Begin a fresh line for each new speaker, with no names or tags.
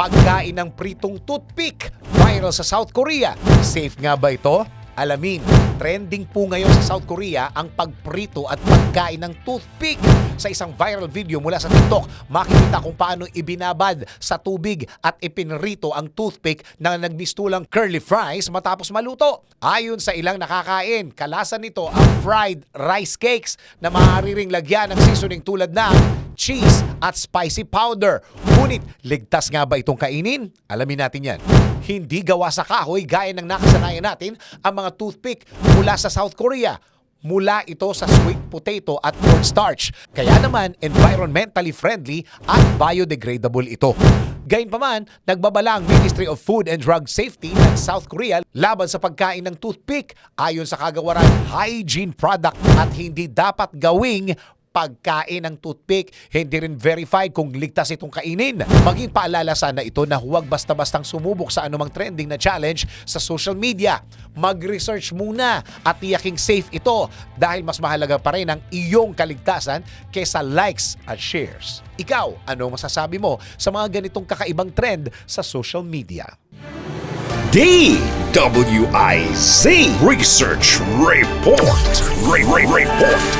Pagkain ng pritong toothpick, viral sa South Korea. Safe nga ba ito? Alamin, trending po ngayon sa South Korea ang pagprito at pagkain ng toothpick. Sa isang viral video mula sa TikTok, makikita kung paano ibinabad sa tubig at ipinrito ang toothpick na nagmistulang curly fries matapos maluto. Ayon sa ilang nakakain, kalasan nito ang fried rice cakes na maaari ring lagyan ng seasoning tulad ng cheese at spicy powder. Ngunit, ligtas nga ba itong kainin? Alamin natin yan. Hindi gawa sa kahoy gaya ng nakasanayan natin ang mga toothpick mula sa South Korea. Mula ito sa sweet potato at cornstarch. Kaya naman, environmentally friendly at biodegradable ito. Gayunpaman, nagbabala ang Ministry of Food and Drug Safety ng South Korea laban sa pagkain ng toothpick ayon sa kagawaran hygiene product at hindi dapat gawing pagkain ng toothpick, hindi rin verified kung ligtas itong kainin. Maging paalala sana ito na huwag basta-bastang sumubok sa anumang trending na challenge sa social media. Mag-research muna at tiyaking safe ito dahil mas mahalaga pa rin ang iyong kaligtasan kesa likes at shares. Ikaw, ano masasabi mo sa mga ganitong kakaibang trend sa social media?
DWIZ Research Report. Re- Re- Report.